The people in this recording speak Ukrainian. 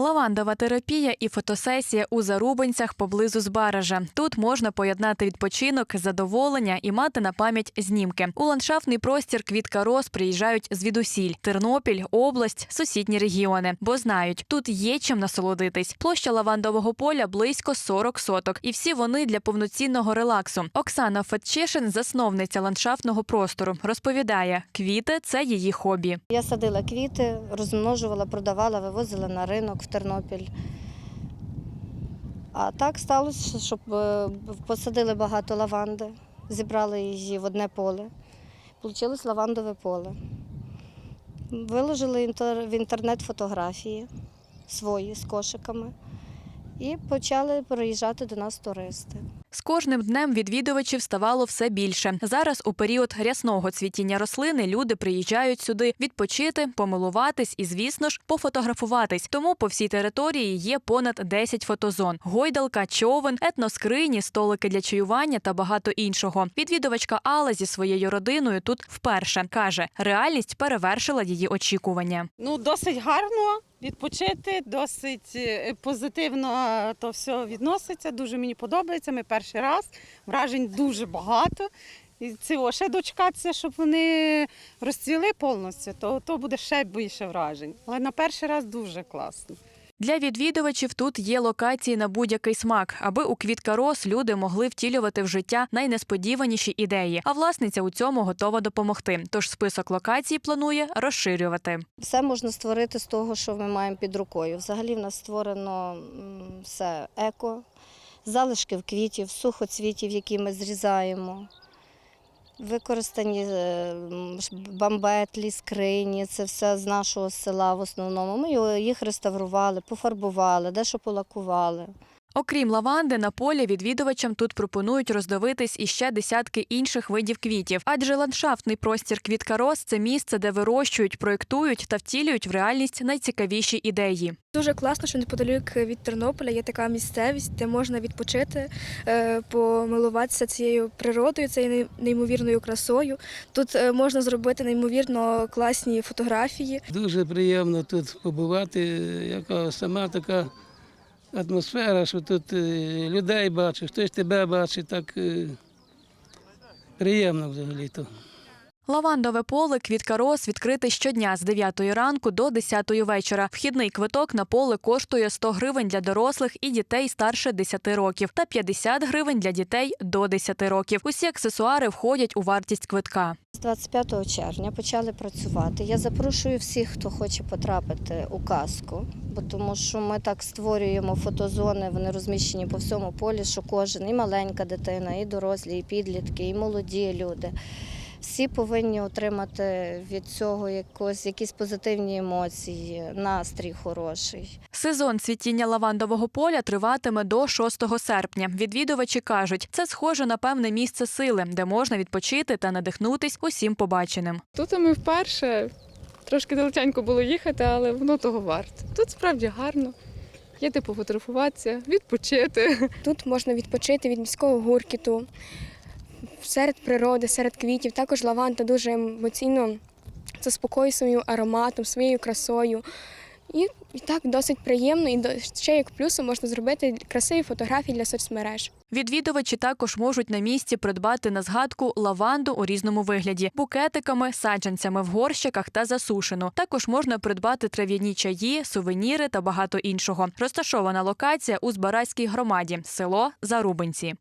Лавандова терапія і фотосесія у Зарубинцях поблизу Збаража. Тут можна поєднати відпочинок, задоволення і мати на пам'ять знімки. У ландшафтний простір Квітка Роз приїжджають звідусіль: Тернопіль, область, сусідні регіони, бо знають, тут є чим насолодитись. Площа лавандового поля близько 40 соток, і всі вони для повноцінного релаксу. Оксана Фетчишин, засновниця ландшафтного простору, розповідає, квіти це її хобі. Я садила квіти, розмножувала, продавала, вивозила на ринок Тернопіль. А так сталося, щоб е, посадили багато лаванди, зібрали її в одне поле. Получилось лавандове поле. Виложили в інтернет фотографії свої з кошиками і почали приїжджати до нас туристи. З кожним днем відвідувачів ставало все більше. Зараз у період рясного цвітіння рослини люди приїжджають сюди відпочити, помилуватись і, звісно ж, пофотографуватись. Тому по всій території є понад 10 фотозон: гойдалка, човен, етноскрині, столики для чаювання та багато іншого. Відвідувачка Алла зі своєю родиною тут вперше каже, реальність перевершила її очікування. Ну, досить гарно відпочити, досить е, позитивно то все відноситься. Дуже мені подобається. Ми перший раз. Вражень дуже багато. І цього ще дочекатися, щоб вони розцвіли повністю, то, то буде ще більше вражень. Але на перший раз дуже класно. Для відвідувачів тут є локації на будь-який смак, аби у квітка роз люди могли втілювати в життя найнесподіваніші ідеї. А власниця у цьому готова допомогти. Тож список локацій планує розширювати. Все можна створити з того, що ми маємо під рукою. Взагалі в нас створено все еко, залишків квітів, сухоцвітів, які ми зрізаємо. Використані е, бамбетлі, скрині, це все з нашого села в основному. Ми їх реставрували, пофарбували, дещо полакували. Окрім лаванди, на полі відвідувачам тут пропонують роздивитись іще десятки інших видів квітів, адже ландшафтний простір квітка роз це місце, де вирощують, проєктують та втілюють в реальність найцікавіші ідеї. Дуже класно, що неподалік від Тернополя є така місцевість, де можна відпочити, е, помилуватися цією природою, цією неймовірною красою. Тут е, можна зробити неймовірно класні фотографії. Дуже приємно тут побувати, яка сама така атмосфера, що тут е, людей бачиш, хтось тебе бачить, так е, приємно взагалі-то. Лавандове поле квітка роз відкрите щодня з 9 ранку до 10 вечора. Вхідний квиток на поле коштує 100 гривень для дорослих і дітей старше 10 років та 50 гривень для дітей до 10 років. Усі аксесуари входять у вартість квитка. З 25 червня почали працювати. Я запрошую всіх, хто хоче потрапити у казку, бо тому що ми так створюємо фотозони, вони розміщені по всьому полі, що кожен, і маленька дитина, і дорослі, і підлітки, і молоді люди. Всі повинні отримати від цього якось, якісь позитивні емоції, настрій хороший. Сезон цвітіння лавандового поля триватиме до 6 серпня. Відвідувачі кажуть, це схоже на певне місце сили, де можна відпочити та надихнутись усім побаченим. Тут ми вперше трошки далеченько було їхати, але воно того варте. Тут справді гарно. Є де пофотографуватися, відпочити. Тут можна відпочити від міського гуркіту, серед природи, серед квітів. Також лаванда дуже емоційно заспокоює своїм ароматом, своєю красою. І, і так досить приємно. І до- ще як плюсом можна зробити красиві фотографії для соцмереж. Відвідувачі також можуть на місці придбати на згадку лаванду у різному вигляді, букетиками, саджанцями в горщиках та засушену. Також можна придбати трав'яні чаї, сувеніри та багато іншого. Розташована локація у Збаразькій громаді, село Зарубинці.